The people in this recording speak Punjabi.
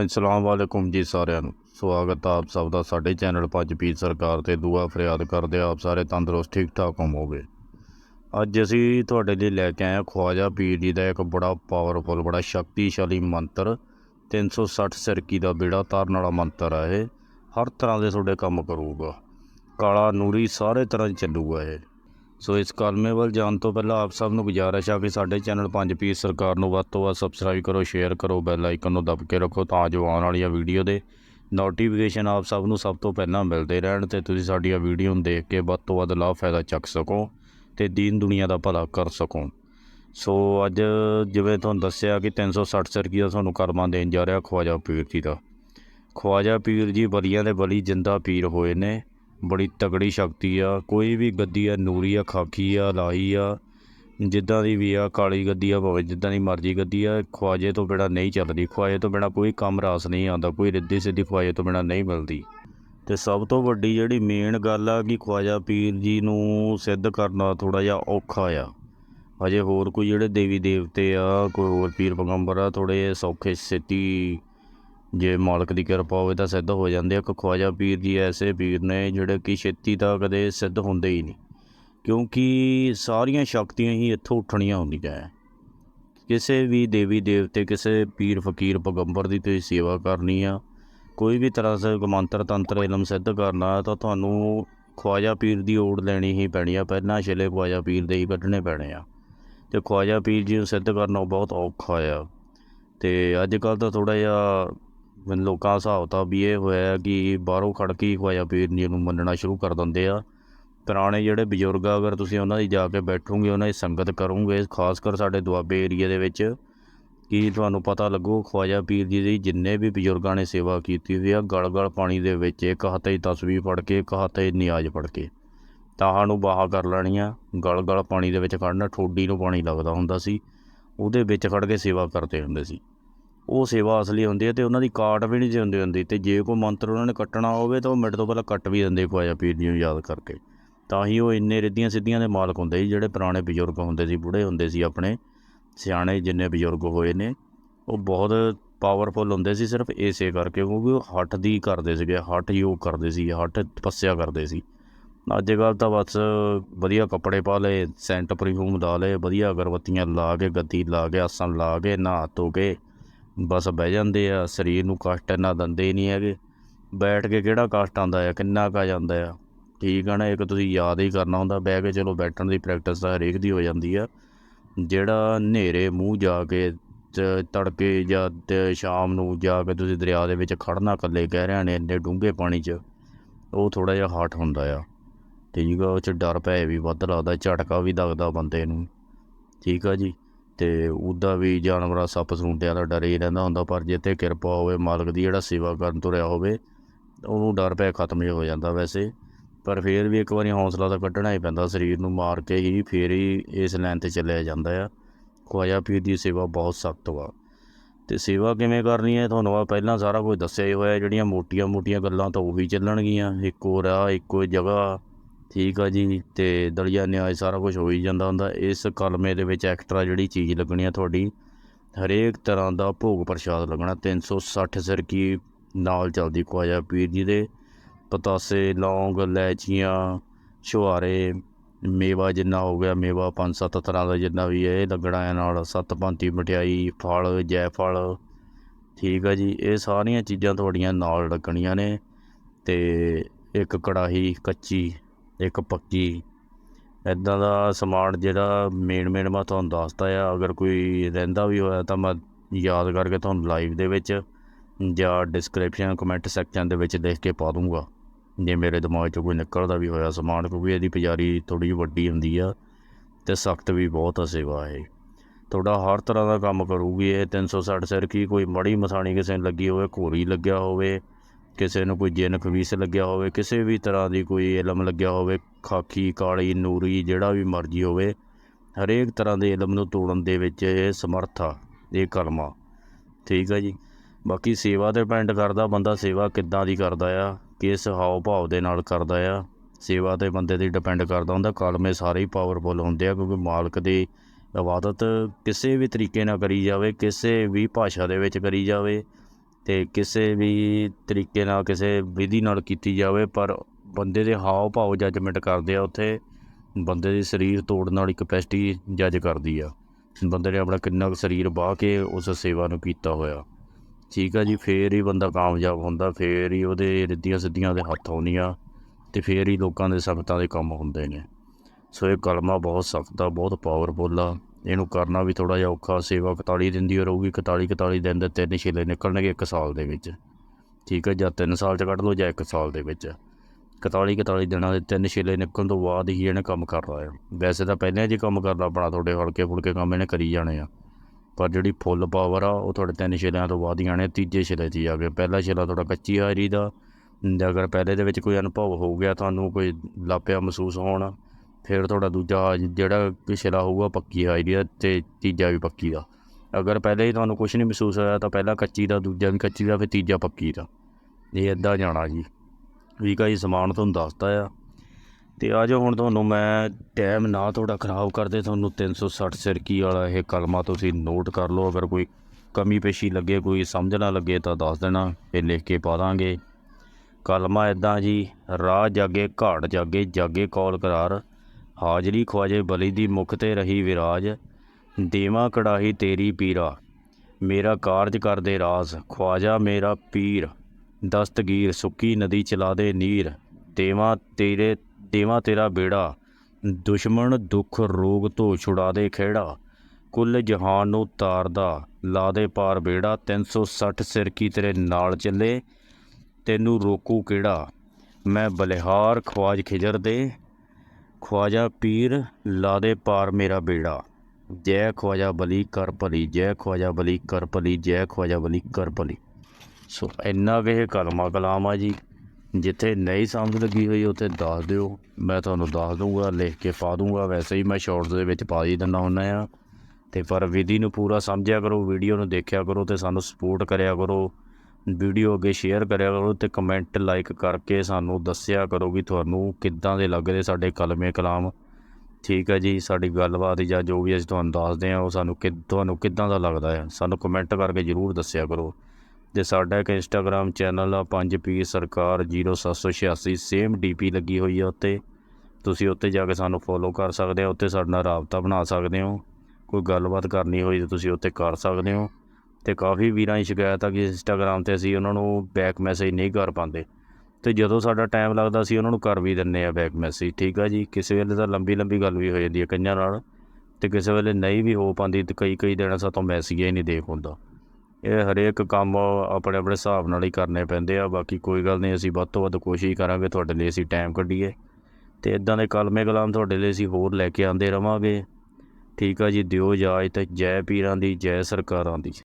ਅਸਲਾਮ ਵਾਲੇਕੁਮ ਜੀ ਸਾਰਿਆਂ ਨੂੰ। ਸਵਾਗਤ ਆ ਆਪ ਸਭ ਦਾ ਸਾਡੇ ਚੈਨਲ ਪੰਜ ਪੀਰ ਸਰਕਾਰ ਤੇ ਦੁਆ ਫਰਿਆਦ ਕਰਦੇ ਆਪ ਸਾਰੇ ਤੰਦਰੁਸਤ ਠੀਕ ਠਾਕ ਹੋਵੋਗੇ। ਅੱਜ ਅਸੀਂ ਤੁਹਾਡੇ ਲਈ ਲੈ ਕੇ ਆਏ ਹਾਂ ਖਵਾਜਾ ਪੀਰ ਜੀ ਦਾ ਇੱਕ ਬੜਾ ਪਾਵਰਫੁਲ ਬੜਾ ਸ਼ਕਤੀਸ਼ਾਲੀ ਮੰਤਰ। 360 ਸਿਰਕੀ ਦਾ ਬੇੜਾ ਤਾਰਨ ਵਾਲਾ ਮੰਤਰ ਆ ਇਹ। ਹਰ ਤਰ੍ਹਾਂ ਦੇ ਤੁਹਾਡੇ ਕੰਮ ਕਰੂਗਾ। ਕਾਲਾ ਨੂਰੀ ਸਾਰੇ ਤਰ੍ਹਾਂ ਚੱਲੂਗਾ ਇਹ। ਸੋ ਇਸ ਕਲਮੇ ਵੱਲ ਜਾਣ ਤੋਂ ਪਹਿਲਾਂ ਆਪ ਸਭ ਨੂੰ ਗੁਜ਼ਾਰਿਸ਼ ਆ ਕਿ ਸਾਡੇ ਚੈਨਲ ਪੰਜ ਪੀਸ ਸਰਕਾਰ ਨੂੰ ਵੱਧ ਤੋਂ ਵੱਧ ਸਬਸਕ੍ਰਾਈਬ ਕਰੋ ਸ਼ੇਅਰ ਕਰੋ ਬੈਲ ਆਈਕਨ ਨੂੰ ਦਬ ਕੇ ਰੱਖੋ ਤਾਂ ਜੋ ਆਉਣ ਵਾਲੀਆਂ ਵੀਡੀਓ ਦੇ ਨੋਟੀਫਿਕੇਸ਼ਨ ਆਪ ਸਭ ਨੂੰ ਸਭ ਤੋਂ ਪਹਿਲਾਂ ਮਿਲਦੇ ਰਹਿਣ ਤੇ ਤੁਸੀਂ ਸਾਡੀਆਂ ਵੀਡੀਓ ਨੂੰ ਦੇਖ ਕੇ ਵੱਧ ਤੋਂ ਵੱਧ ਲਾਭ ਫਾਇਦਾ ਚੱਕ ਸਕੋ ਤੇ ਦੀਨ ਦੁਨੀਆ ਦਾ ਭਲਾ ਕਰ ਸਕੋ। ਸੋ ਅੱਜ ਜਿਵੇਂ ਤੁਹਾਨੂੰ ਦੱਸਿਆ ਕਿ 360 ਸਰਕੀ ਦਾ ਤੁਹਾਨੂੰ ਕਰਮਾਂ ਦੇਣ ਜਾ ਰਿਹਾ ਖਵਾਜਾ ਪੀਰ ਜੀ ਦਾ। ਖਵਾਜਾ ਪੀਰ ਜੀ ਬਲੀਆਂ ਦੇ ਬਲੀ ਜਿੰਦਾ ਪੀਰ ਹੋਏ ਨੇ। ਬੜੀ ਤਕੜੀ ਸ਼ਕਤੀ ਆ। ਕੋਈ ਵੀ ਗੱਦੀ ਆ, ਨੂਰੀ ਆ, ਖਾਕੀ ਆ ਲਾਈ ਆ, ਜਿੱਦਾਂ ਦੀ ਵੀ ਆ, ਕਾਲੀ ਗੱਦੀ ਆ, ਭਾਵੇਂ ਜਿੱਦਾਂ ਦੀ ਮਰਜ਼ੀ ਗੱਦੀ ਆ ਖਵਾਜੇ ਤੋਂ ਬਿਨਾ ਨਹੀਂ ਚੱਲਦੀ। ਖਵਾਜੇ ਤੋਂ ਬਿਨਾ ਕੋਈ ਕੰਮ ਰਾਸ ਨਹੀਂ ਆਉਂਦਾ, ਕੋਈ ਰਿੱਧੀ ਸਿੱਧੀ ਖਵਾਜੇ ਤੋਂ ਬਿਨਾ ਨਹੀਂ ਮਿਲਦੀ। ਤੇ ਸਭ ਤੋਂ ਵੱਡੀ ਜਿਹੜੀ ਮੇਨ ਗੱਲ ਆ ਕਿ ਖਵਾਜਾ ਪੀਰ ਜੀ ਨੂੰ ਸਿੱਧ ਕਰਨਾ ਥੋੜਾ ਜਿਹਾ ਔਖਾ ਆ। ਅਜੇ ਹੋਰ ਕੋਈ ਜਿਹੜੇ ਦੇਵੀ ਦੇਵਤੇ ਆ, ਕੋਈ ਹੋਰ ਪੀਰ ਪੈਗੰਬਰ ਆ ਥੋੜੇ ਸੌਖੇ, ਛੇਤੀ ਜੇ ਮਾਲਕ ਦੀ ਕਿਰਪਾ ਹੋਵੇ ਤਾਂ ਸਿੱਧ ਹੋ ਜਾਂਦੇ ਆ। ਕਿ ਖਵਾਜਾ ਪੀਰ ਜੀ ਐਸੇ ਪੀਰ ਨੇ ਜਿਹੜੇ ਕਿ ਛੇਤੀ ਤਾਂ ਕਦੇ ਸਿੱਧ ਹੁੰਦੇ ਹੀ ਨਹੀਂ, ਕਿਉਂਕਿ ਸਾਰੀਆਂ ਸ਼ਕਤੀਆਂ ਹੀ ਇੱਥੋਂ ਉੱਠਣੀਆਂ ਹੁੰਦੀਆਂ ਹੈ ਕਿਸੇ ਵੀ ਦੇਵੀ ਦੇਵਤੇ, ਕਿਸੇ ਪੀਰ ਫਕੀਰ ਪੈਗੰਬਰ ਦੀ ਤੁਸੀਂ ਸੇਵਾ ਕਰਨੀ ਆ, ਕੋਈ ਵੀ ਤਰ੍ਹਾਂ ਸੇ ਮੰਤਰ ਤੰਤਰ ਇਲਮ ਸਿੱਧ ਕਰਨਾ ਤਾਂ ਤੁਹਾਨੂੰ ਖਵਾਜਾ ਪੀਰ ਦੀ ਓੜ ਲੈਣੀ ਹੀ ਪੈਣੀ ਆ। ਪਹਿਲਾਂ ਛਿਲੇ ਖਵਾਜਾ ਪੀਰ ਦੇ ਹੀ ਕੱਢਣੇ ਪੈਣੇ ਆ। ਤੇ ਖਵਾਜਾ ਪੀਰ ਜੀ ਨੂੰ ਸਿੱਧ ਕਰਨਾ ਬਹੁਤ ਔਖਾ ਆ। ਤੇ ਅੱਜ ਕੱਲ ਤਾਂ ਥੋੜਾ ਜਿਹਾ ਮੈਨੂੰ ਲੋਕਾਂ ਦਾ ਹਿਸਾਬ ਤਾਂ ਵੀ ਇਹ ਹੋਇਆ ਕਿ ਬਾਹਰੋਂ ਖੜ ਕੇ ਹੀ ਖਵਾਜਾ ਪੀਰ ਜੀ ਨੂੰ ਮੰਨਣਾ ਸ਼ੁਰੂ ਕਰ ਦਿੰਦੇ ਆ। ਪੁਰਾਣੇ ਜਿਹੜੇ ਬਜ਼ੁਰਗ ਆ, ਅਗਰ ਤੁਸੀਂ ਉਹਨਾਂ ਦੀ ਜਾ ਕੇ ਬੈਠੋਗੇ, ਉਹਨਾਂ ਦੀ ਸੰਗਤ ਕਰੋਗੇ, ਖਾਸ ਕਰ ਸਾਡੇ ਦੁਆਬੇ ਏਰੀਆ ਦੇ ਵਿੱਚ, ਕਿ ਤੁਹਾਨੂੰ ਪਤਾ ਲੱਗੂ, ਖਵਾਜਾ ਪੀਰ ਜੀ ਦੀ ਜਿੰਨੇ ਵੀ ਬਜ਼ੁਰਗਾਂ ਨੇ ਸੇਵਾ ਕੀਤੀ ਹੋਈ ਆ ਗਲ ਗਲ ਪਾਣੀ ਦੇ ਵਿੱਚ, ਇੱਕ ਹੱਥ 'ਚ ਤਸਬੀਹ ਫੜ ਕੇ, ਇੱਕ ਹੱਥ 'ਚ ਨਿਆਜ਼ ਫੜ ਕੇ ਤਾਹਾਂ ਨੂੰ ਬਾਹਾ ਕਰ ਲੈਣੀਆਂ ਗਲ ਗਲ ਪਾਣੀ ਦੇ ਵਿੱਚ ਖੜਨਾ ਠੋਡੀ ਨੂੰ ਪਾਣੀ ਲੱਗਦਾ ਹੁੰਦਾ ਸੀ, ਉਹਦੇ ਵਿੱਚ ਖੜ ਕੇ ਸੇਵਾ ਕਰਦੇ ਹੁੰਦੇ ਸੀ। ਉਹ ਸੇਵਾ ਅਸਲੀ ਹੁੰਦੀ ਹੈ ਤੇ ਉਹਨਾਂ ਦੀ ਕਾਟ ਵੀ ਨਹੀਂ ਜੀ ਹੁੰਦੀ ਹੁੰਦੀ ਤੇ ਜੇ ਕੋਈ ਮੰਤਰ ਉਹਨਾਂ ਨੇ ਕੱਟਣਾ ਹੋਵੇ ਤਾਂ ਉਹ ਮਿੰਟ ਤੋਂ ਪਹਿਲਾਂ ਕੱਟ ਵੀ ਦਿੰਦੇ ਖਵਾਜਾ ਪੀਰ ਜੀ ਨੂੰ ਯਾਦ ਕਰਕੇ। ਤਾਂ ਹੀ ਉਹ ਇੰਨੇ ਰਿੱਧੀਆਂ ਸਿੱਧੀਆਂ ਦੇ ਮਾਲਕ ਹੁੰਦੇ ਸੀ, ਜਿਹੜੇ ਪੁਰਾਣੇ ਬਜ਼ੁਰਗ ਹੁੰਦੇ ਸੀ ਬੁੜੇ ਹੁੰਦੇ ਸੀ ਆਪਣੇ, ਸਿਆਣੇ ਜਿੰਨੇ ਬਜ਼ੁਰਗ ਹੋਏ ਨੇ, ਉਹ ਬਹੁਤ ਪਾਵਰਫੁਲ ਹੁੰਦੇ ਸੀ ਸਿਰਫ ਇਸੇ ਕਰਕੇ, ਕਿਉਂਕਿ ਉਹ ਹੱਠ ਦੀ ਕਰਦੇ ਸੀਗੇ, ਹੱਠ ਯੋਗ ਕਰਦੇ ਸੀ, ਹੱਠ ਤਪੱਸਿਆ ਕਰਦੇ ਸੀ। ਅੱਜ ਕੱਲ੍ਹ ਤਾਂ ਬਸ ਵਧੀਆ ਕੱਪੜੇ ਪਾ ਲਏ, ਸੈਂਟ ਪਰਫਿਊਮ ਲਾ ਲਏ, ਵਧੀਆ ਅਗਰਬੱਤੀਆਂ ਲਾ ਕੇ, ਗੱਦੀ ਲਾ ਕੇ, ਆਸਣ ਲਾ ਕੇ, ਨਹਾ ਧੋ ਕੇ ਬਸ ਬਹਿ ਜਾਂਦੇ ਆ, ਸਰੀਰ ਨੂੰ ਕਸ਼ਟ ਇੰਨਾ ਦਿੰਦੇ ਹੀ ਨਹੀਂ ਹੈਗੇ। ਬੈਠ ਕੇ ਕਿਹੜਾ ਕਸ਼ਟ ਆਉਂਦਾ ਆ, ਕਿੰਨਾ ਕਾ ਜਾਂਦਾ ਆ। ਠੀਕ ਆ ਨਾ, ਇੱਕ ਤੁਸੀਂ ਯਾਦ ਹੀ ਕਰਨਾ ਹੁੰਦਾ, ਬਹਿ ਕੇ ਚਲੋ ਬੈਠਣ ਦੀ ਪ੍ਰੈਕਟਿਸ ਤਾਂ ਹਰੇਕ ਦੀ ਹੋ ਜਾਂਦੀ ਆ। ਜਿਹੜਾ ਹਨੇਰੇ ਮੂੰਹ ਜਾ ਕੇ ਤੜਕੇ ਜਾਂ ਤੇ ਸ਼ਾਮ ਨੂੰ ਜਾ ਕੇ ਤੁਸੀਂ ਦਰਿਆ ਦੇ ਵਿੱਚ ਖੜਨਾ ਇਕੱਲੇ ਕਹਿ ਰਹੇ ਨੇ, ਇੰਨੇ ਡੂੰਘੇ ਪਾਣੀ 'ਚ, ਉਹ ਥੋੜਾ ਜਿਹਾ ਹਾਟ ਹੁੰਦਾ ਆ। ਠੀਕ ਆ, ਉਹ 'ਚ ਡਰ ਭੈ ਵੀ ਵੱਧ ਲੱਗਦਾ, ਝਟਕਾ ਵੀ ਲੱਗਦਾ ਬੰਦੇ ਨੂੰ। ਠੀਕ ਆ ਜੀ। ਤੇ ਉਹਦਾ ਵੀ ਜਾਨਵਰਾਂ ਸੱਪ ਸੁੰਡਿਆਂ ਦਾ ਡਰ ਹੀ ਰਹਿੰਦਾ ਹੁੰਦਾ, ਪਰ ਜਿੱਥੇ ਕਿਰਪਾ ਹੋਵੇ, ਮਾਲਕ ਦੀ ਜਿਹੜਾ ਸੇਵਾ ਕਰਨ ਤੁਰਿਆ ਹੋਵੇ, ਉਹਨੂੰ ਡਰ ਭੈ ਖਤਮ ਹੀ ਹੋ ਜਾਂਦਾ ਵੈਸੇ। ਪਰ ਫਿਰ ਵੀ ਇੱਕ ਵਾਰੀ ਹੌਸਲਾ ਤਾਂ ਕੱਢਣਾ ਹੀ ਪੈਂਦਾ, ਸਰੀਰ ਨੂੰ ਮਾਰ ਕੇ ਹੀ ਫੇਰ ਹੀ ਇਸ ਲਾਈਨ ਤੇ ਚੱਲਿਆ ਜਾਂਦਾ ਆ। ਖਵਾਇਆ ਪੀਰ ਦੀ ਸੇਵਾ ਬਹੁਤ ਸਖਤ ਵਾ। ਤੇ ਸੇਵਾ ਕਿਵੇਂ ਕਰਨੀ ਹੈ? ਤੁਹਾਨੂੰ ਆ ਪਹਿਲਾਂ ਸਾਰਾ ਕੁਝ ਦੱਸਿਆ ਹੀ ਹੋਇਆ, ਜਿਹੜੀਆਂ ਮੋਟੀਆਂ-ਮੋਟੀਆਂ ਗੱਲਾਂ ਤਾਂ ਉਹੀ ਚੱਲਣਗੀਆਂ। ਇੱਕੋ ਰਾਹ, ਇੱਕੋ ਜਗ੍ਹਾ। ਠੀਕ ਆ ਜੀ ਅਤੇ ਦਲੀਆ ਨਿਆਜ਼ ਸਾਰਾ ਕੁਝ ਹੋ ਹੀ ਜਾਂਦਾ ਹੁੰਦਾ। ਇਸ ਕਲਮੇ ਦੇ ਵਿੱਚ ਐਕਸਟਰਾ ਜਿਹੜੀ ਚੀਜ਼ ਲੱਗਣੀ ਆ ਤੁਹਾਡੀ, ਹਰੇਕ ਤਰ੍ਹਾਂ ਦਾ ਭੋਗ ਪ੍ਰਸ਼ਾਦ ਲੱਗਣਾ। 360 ਸਿਰਕੀ ਨਾਲ ਚੱਲਦੀ ਖਵਾਜਾ ਪੀਰ ਜੀ ਦੇ। ਪਤਾਸੇ, ਲੌਂਗ ਇਲਾਇਚੀਆਂ ਛੁਹਾਰੇ, ਮੇਵਾ ਜਿੰਨਾ ਹੋ ਗਿਆ, ਮੇਵਾ ਪੰਜ ਸੱਤ ਤਰ੍ਹਾਂ ਦਾ ਜਿੰਨਾ ਵੀ ਹੈ, ਇਹ ਲੱਗਣਾ ਹੈ ਨਾਲ। ਸੱਤ ਭਾਂਤੀ ਮਠਿਆਈ, ਫਲ, ਜੈਫਲ। ਠੀਕ ਆ ਜੀ, ਇਹ ਸਾਰੀਆਂ ਚੀਜ਼ਾਂ ਤੁਹਾਡੀਆਂ ਨਾਲ ਲੱਗਣੀਆਂ ਨੇ। ਤੇ ਇੱਕ ਕੜਾਹੀ ਕੱਚੀ ਇੱਕ ਪੱਕੀ। ਇੱਦਾਂ ਦਾ ਸਮਾਨ ਜਿਹੜਾ ਮੇਨ ਮੇਨ ਮੈਂ ਤੁਹਾਨੂੰ ਦੱਸਦਾ ਆ, ਅਗਰ ਕੋਈ ਰਹਿੰਦਾ ਵੀ ਹੋਇਆ ਤਾਂ ਮੈਂ ਯਾਦ ਕਰਕੇ ਤੁਹਾਨੂੰ ਲਾਈਵ ਦੇ ਵਿੱਚ ਜਾਂ ਡਿਸਕ੍ਰਿਪਸ਼ਨ ਕਮੈਂਟ ਸੈਕਸ਼ਨ ਦੇ ਵਿੱਚ ਲਿਖ ਕੇ ਪਾ ਦੂੰਗਾ। ਜੇ ਮੇਰੇ ਦਿਮਾਗ 'ਚੋਂ ਕੋਈ ਨਿਕਲਦਾ ਵੀ ਹੋਇਆ ਸਮਾਨ, ਕਿਉਂਕਿ ਇਹਦੀ ਪੁਜਾਰੀ ਥੋੜੀ ਜਿਹੀ ਵੱਡੀ ਹੁੰਦੀ ਆ ਤੇ ਸਖਤ ਵੀ ਬਹੁਤ ਆ ਸੇਵਾ ਇਹ। ਤੁਹਾਡਾ ਹਰ ਤਰ੍ਹਾਂ ਦਾ ਕੰਮ ਕਰੂਗੀ, ਇਹ 360 ਸਿਰ ਕੀ ਕੋਈ ਮੜੀ ਮਸਾਣੀ ਕਿਸੇ ਨੂੰ ਲੱਗੀ ਹੋਵੇ, ਘੋਰੀ ਲੱਗਿਆ ਹੋਵੇ ਕਿਸੇ ਨੂੰ ਕੋਈ ਜਿੰਨ ਖਵੀਸ ਲੱਗਿਆ ਹੋਵੇ, ਕਿਸੇ ਵੀ ਤਰ੍ਹਾਂ ਦੀ ਕੋਈ ਇਲਮ ਲੱਗਿਆ ਹੋਵੇ, ਖਾਕੀ, ਕਾਲੀ, ਨੂਰੀ, ਜਿਹੜਾ ਵੀ ਮਰਜ਼ੀ ਹੋਵੇ, ਹਰੇਕ ਤਰ੍ਹਾਂ ਦੇ ਇਲਮ ਨੂੰ ਤੋੜਨ ਦੇ ਵਿੱਚ ਇਹ ਸਮਰਥ ਆ, ਇਹ ਕਲਮਾ ਠੀਕ ਆ ਜੀ? ਬਾਕੀ ਸੇਵਾ ਤੇ ਡਿਪੈਂਡ ਕਰਦਾ ਬੰਦਾ, ਸੇਵਾ ਕਿੱਦਾਂ ਦੀ ਕਰਦਾ ਆ, ਕਿਸ ਹਾਵ ਭਾਵ ਦੇ ਨਾਲ ਕਰਦਾ ਆ। ਸੇਵਾ ਤੇ ਬੰਦੇ ਤੇ ਡਿਪੈਂਡ ਕਰਦਾ ਹੁੰਦਾ, ਕਲਮੇ ਸਾਰੇ ਹੀ ਪਾਵਰਫੁਲ ਹੁੰਦੇ ਆ, ਕਿਉਂਕਿ ਮਾਲਕ ਦੀ ਇਬਾਦਤ ਕਿਸੇ ਵੀ ਤਰੀਕੇ ਨਾਲ ਕਰੀ ਜਾਵੇ, ਕਿਸੇ ਵੀ ਭਾਸ਼ਾ ਦੇ ਵਿੱਚ ਕਰੀ ਜਾਵੇ ਅਤੇ ਕਿਸੇ ਵੀ ਤਰੀਕੇ ਨਾਲ ਕਿਸੇ ਵਿਧੀ ਨਾਲ ਕੀਤੀ ਜਾਵੇ, ਪਰ ਬੰਦੇ ਦੇ ਹਾਵ ਭਾਵ ਜੱਜਮੈਂਟ ਕਰਦੇ ਆ, ਉੱਥੇ ਬੰਦੇ ਦੀ ਸਰੀਰ ਤੋੜਨ ਵਾਲੀ ਕਪੈਸਿਟੀ ਜੱਜ ਕਰਦੀ ਆ। ਬੰਦੇ ਨੇ ਆਪਣਾ ਕਿੰਨਾ ਕੁ ਸਰੀਰ ਬਾਹ ਕੇ ਉਸ ਸੇਵਾ ਨੂੰ ਕੀਤਾ ਹੋਇਆ। ਠੀਕ ਆ ਜੀ, ਫੇਰ ਹੀ ਬੰਦਾ ਕਾਮਯਾਬ ਹੁੰਦਾ, ਫੇਰ ਹੀ ਉਹਦੇ ਰਿੱਧੀਆਂ ਸਿੱਧੀਆਂ ਦੇ ਹੱਥ ਆਉਂਦੀਆਂ, ਤੇ ਫੇਰ ਹੀ ਲੋਕਾਂ ਦੇ ਸੰਗਤਾਂ ਦੇ ਕੰਮ ਹੁੰਦੇ ਨੇ। ਸੋ ਇਹ ਕਲਮਾ ਬਹੁਤ ਸਖਤ ਆ, ਬਹੁਤ ਪਾਵਰਫੁੱਲ ਆ। ਇਹਨੂੰ ਕਰਨਾ ਵੀ ਥੋੜਾ ਜਿਹਾ ਔਖਾ, ਸੇਵਾ 41 ਦਿਨ ਦੀ ਰਹੂਗੀ 41 41 ਦਿਨ ਦੇ ਤਿੰਨ ਛਿਲੇ ਨਿਕਲਣਗੇ ਇੱਕ ਸਾਲ ਦੇ ਵਿੱਚ। ਠੀਕ ਹੈ, ਜਾਂ 3 ਸਾਲ ਚ ਕੱਢ ਲਓ ਜਾਂ 1 ਸਾਲ ਦੇ ਵਿੱਚ। 41 41 ਦਿਨਾਂ ਦੇ ਤਿੰਨ ਛਿਲੇ ਨਿਕਲਣ ਤੋਂ ਬਾਅਦ ਹੀ ਇਹਨੇ ਕੰਮ ਕਰਨਾ ਹੈ ਵੈਸੇ ਤਾਂ ਪਹਿਲਾਂ ਜੀ ਕੰਮ ਕਰਨਾ ਆਪਣਾ ਤੁਹਾਡੇ ਹਲਕੇ ਫੁਲਕੇ ਕੰਮ ਇਹਨੇ ਕਰੀ ਜਾਣੇ ਆ। ਪਰ ਜਿਹੜੀ ਫੁੱਲ ਪਾਵਰ ਆ, ਉਹ ਤੁਹਾਡੇ ਤਿੰਨ ਛਿਲਿਆਂ ਤੋਂ ਬਾਅਦ ਹੀ ਆਣੇ ਤੀਜੇ ਛਿਲੇ 'ਚ ਹੀ ਆ ਗਏ। ਪਹਿਲਾ ਛਿਲਾ ਤੁਹਾਡਾ ਕੱਚੀ ਹਾਜ਼ਰੀ ਦਾ। ਅਗਰ ਪਹਿਲੇ ਦੇ ਵਿੱਚ ਕੋਈ ਅਨੁਭਵ ਹੋ ਗਿਆ, ਤੁਹਾਨੂੰ ਕੋਈ ਲਾਪਿਆ ਮਹਿਸੂਸ ਹੋਣ ਫਿਰ ਤੁਹਾਡਾ ਦੂਜਾ ਜਿਹੜਾ ਪਿਛਲਾ ਹੋਊਗਾ ਪੱਕੀ ਹਾਜ਼ਰੀ ਦਾ ਤੇ ਤੀਜਾ ਵੀ ਪੱਕੀ ਦਾ ਅਗਰ ਪਹਿਲੇ ਹੀ ਤੁਹਾਨੂੰ ਕੁਝ ਨਹੀਂ ਮਹਿਸੂਸ ਹੋਇਆ ਤਾਂ ਪਹਿਲਾ ਕੱਚੀ ਦਾ, ਦੂਜਾ ਵੀ ਕੱਚੀ ਦਾ, ਫਿਰ ਤੀਜਾ ਪੱਕੀ ਦਾ। ਇਹ ਇੱਦਾਂ ਜਾਣਾ ਜੀ। ਵੀ ਕਈ ਸਮਾਨ ਤੁਹਾਨੂੰ ਦੱਸਦਾ ਆ। ਤੇ ਆ ਜਾਓ ਹੁਣ ਤੁਹਾਨੂੰ ਮੈਂ ਟਾਈਮ ਨਾ ਤੁਹਾਡਾ ਖਰਾਬ ਕਰਦੇ ਤੁਹਾਨੂੰ 360 ਸਿਰਕੀ ਵਾਲਾ ਇਹ ਕਲਮਾ ਤੁਸੀਂ ਨੋਟ ਕਰ ਲਓ। ਅਗਰ ਕੋਈ ਕਮੀ ਪੇਸ਼ੀ ਲੱਗੇ, ਕੋਈ ਸਮਝ ਨਾ ਲੱਗੇ ਤਾਂ ਦੱਸ ਦੇਣਾ, ਇਹ ਲਿਖ ਕੇ ਪਾ ਦਾਂਗੇ। ਕਲਮਾ ਇਦਾਂ ਜੀ, ਰਾਹ ਜਾਗੇ, ਘਾਟ ਜਾਗੇ ਜਾਗੇ, ਕੌਲ ਕਰਾਰ। ਹਾਜ਼ਰੀ ਖਵਾਜੇ ਬਲੀ ਦੀ ਮੁਖ ਤੇ ਰਹੀ ਵਿਰਾਜ, ਦੇਵਾ ਕੜਾਹੀ ਤੇਰੀ ਪੀਰਾ, ਮੇਰਾ ਕਾਰਜ ਕਰਦੇ ਰਾਸ ਖਵਾਜਾ ਮੇਰਾ ਪੀਰ, ਦਸਤਗੀਰ ਸੁੱਕੀ ਨਦੀ ਚਲਾ ਦੇ ਨੀਰ, ਦੇਵਾ ਤੇਰੇ, ਦੇਵਾ ਤੇਰਾ ਬੇੜਾ, ਦੁਸ਼ਮਣ ਦੁੱਖ ਰੋਗ ਤੋਂ ਛੁਡਾ ਦੇ ਖਿਹੜਾ ਕੁੱਲ ਜਹਾਨ ਨੂੰ ਤਾਰਦਾ, ਲਾ ਦੇ ਪਾਰ ਬੇੜਾ 360 ਸਿਰ ਕੀ ਤੇਰੇ ਨਾਲ ਚੱਲੇ, ਤੈਨੂੰ ਰੋਕੂ ਕਿਹੜਾ? ਮੈਂ ਬਲਿਹਾਰ ਖਵਾਜ ਖਿਜਰ ਦੇ ਖਵਾਜਾ ਪੀਰ, ਲਾ ਦੇ ਪਾਰ ਮੇਰਾ ਬੇੜਾ। ਜੈ ਖਵਾਜਾ ਬਲੀ ਕਰ ਭਲੀ, ਜੈ ਖਵਾਜਾ ਬਲੀ ਕਰ ਭਲੀ, ਜੈ ਖਵਾਜਾ ਬਲੀ ਕਰ ਭਲੀ। ਸੋ ਇੰਨਾ ਕੁ ਇਹ ਕਲਮਾ ਕਲਾਮ ਆ ਜੀ। ਜਿੱਥੇ ਨਹੀਂ ਸਮਝ ਲੱਗੀ ਹੋਈ, ਉੱਥੇ ਦੱਸ ਦਿਓ। ਮੈਂ ਤੁਹਾਨੂੰ ਦੱਸ ਦੂੰਗਾ ਲਿਖ ਕੇ ਪਾ ਦੂੰਗਾ ਵੈਸੇ ਹੀ ਮੈਂ ਸ਼ਾਰਟਸ ਦੇ ਵਿੱਚ ਪਾ ਹੀ ਦਿੰਦਾ ਹੁੰਦਾ ਆ। ਤੇ ਪਰ ਵਿਧੀ ਨੂੰ ਪੂਰਾ ਸਮਝਿਆ ਕਰੋ ਵੀਡੀਓ ਨੂੰ ਦੇਖਿਆ ਕਰੋ ਤੇ ਸਾਨੂੰ ਸਪੋਰਟ ਕਰਿਆ ਕਰੋ। ਵੀਡੀਓ ਅੱਗੇ ਸ਼ੇਅਰ ਕਰਿਆ ਕਰੋ ਤੇ ਕਮੈਂਟ ਲਾਈਕ ਕਰਕੇ ਸਾਨੂੰ ਦੱਸਿਆ ਕਰੋ ਵੀ ਤੁਹਾਨੂੰ ਕਿੱਦਾਂ ਦੇ ਲੱਗਦੇ ਸਾਡੇ ਕਲਮੇ ਕਲਾਮ। ਠੀਕ ਹੈ ਜੀ, ਸਾਡੀ ਗੱਲਬਾਤ ਜਾਂ ਜੋ ਵੀ ਅਸੀਂ ਤੁਹਾਨੂੰ ਦੱਸਦੇ ਹਾਂ, ਉਹ ਸਾਨੂੰ ਕਿ, ਤੁਹਾਨੂੰ ਕਿੱਦਾਂ ਦਾ ਲੱਗਦਾ ਹੈ, ਸਾਨੂੰ ਕਮੈਂਟ ਕਰਕੇ ਜਰੂਰ ਦੱਸਿਆ ਕਰੋ। ਤੇ ਸਾਡਾ ਇੱਕ ਇੰਸਟਾਗ੍ਰam ਚੈਨਲ ਆ 5p ਸਰਕਾਰ 0786 ਸੇਮ ਡੀਪੀ ਲੱਗੀ ਹੋਈ ਆ ਉੱਤੇ। ਤੁਸੀਂ ਉੱਤੇ ਜਾ ਕੇ ਸਾਨੂੰ ਫੋਲੋ ਕਰ ਸਕਦੇ ਹੋ, ਉੱਤੇ ਸਾਡੇ ਨਾਲ ਰਾਬਤਾ ਬਣਾ ਸਕਦੇ ਹੋ। ਕੋਈ ਗੱਲਬਾਤ ਕਰਨੀ ਹੋਈ ਤਾਂ ਤੁਸੀਂ ਉੱਤੇ ਕਰ ਸਕਦੇ ਹੋ। ਤੇ ਕਾਫੀ ਵੀਰਾਂ ਦੀ ਸ਼ਿਕਾਇਤ ਆ ਕਿ ਇੰਸਟਾਗ੍ਰam ਤੇ ਅਸੀਂ ਉਹਨਾਂ ਨੂੰ ਬੈਕ ਮੈਸੇਜ ਨਹੀਂ ਕਰ ਪਾਉਂਦੇ। ਤੇ ਜਦੋਂ ਸਾਡਾ ਟਾਈਮ ਲੱਗਦਾ, ਅਸੀਂ ਉਹਨਾਂ ਨੂੰ ਕਰ ਵੀ ਦਿੰਨੇ ਆ ਬੈਕ ਮੈਸੇਜ ਠੀਕ ਆ ਜੀ? ਕਿਸੇ ਵੇਲੇ ਤਾਂ ਲੰਬੀ ਲੰਬੀ ਗੱਲ ਵੀ ਹੋ ਜਾਂਦੀ ਹੈ ਕਈਆਂ ਨਾਲ, ਤੇ ਕਿਸੇ ਵੇਲੇ ਨਹੀਂ ਵੀ ਹੋ ਪਾਉਂਦੀ ਤੇ ਕਈ ਕਈ ਦਿਨਾਂ ਸਾਤੋਂ ਮੈਸੇਜ ਹੀ ਨਹੀਂ ਦੇਖ ਹੁੰਦਾ। ਇਹ ਹਰੇਕ ਕੰਮ ਆਪਣੇ ਆਪਣੇ ਹਿਸਾਬ ਨਾਲ ਹੀ ਕਰਨੇ ਪੈਂਦੇ ਆ, ਬਾਕੀ ਕੋਈ ਗੱਲ ਨਹੀਂ, ਅਸੀਂ ਵੱਧ ਤੋਂ ਵੱਧ ਕੋਸ਼ਿਸ਼ ਕਰਾਂਗੇ, ਤੁਹਾਡੇ ਲਈ ਅਸੀਂ ਟਾਈਮ ਕੱਢੀਏ। ਤੇ ਇਦਾਂ ਦੇ ਕਲਮੇ ਕਲਾਮ ਤੁਹਾਡੇ ਲਈ ਅਸੀਂ ਹੋਰ ਲੈ ਕੇ ਆਉਂਦੇ ਰਵਾਂਗੇ। ਠੀਕ ਆ ਜੀ, ਦਿਓ ਇਜਾਜ਼ਤ, ਜੈ ਪੀਰਾਂ ਦੀ, ਜੈ ਸਰਕਾਰਾਂ ਦੀ।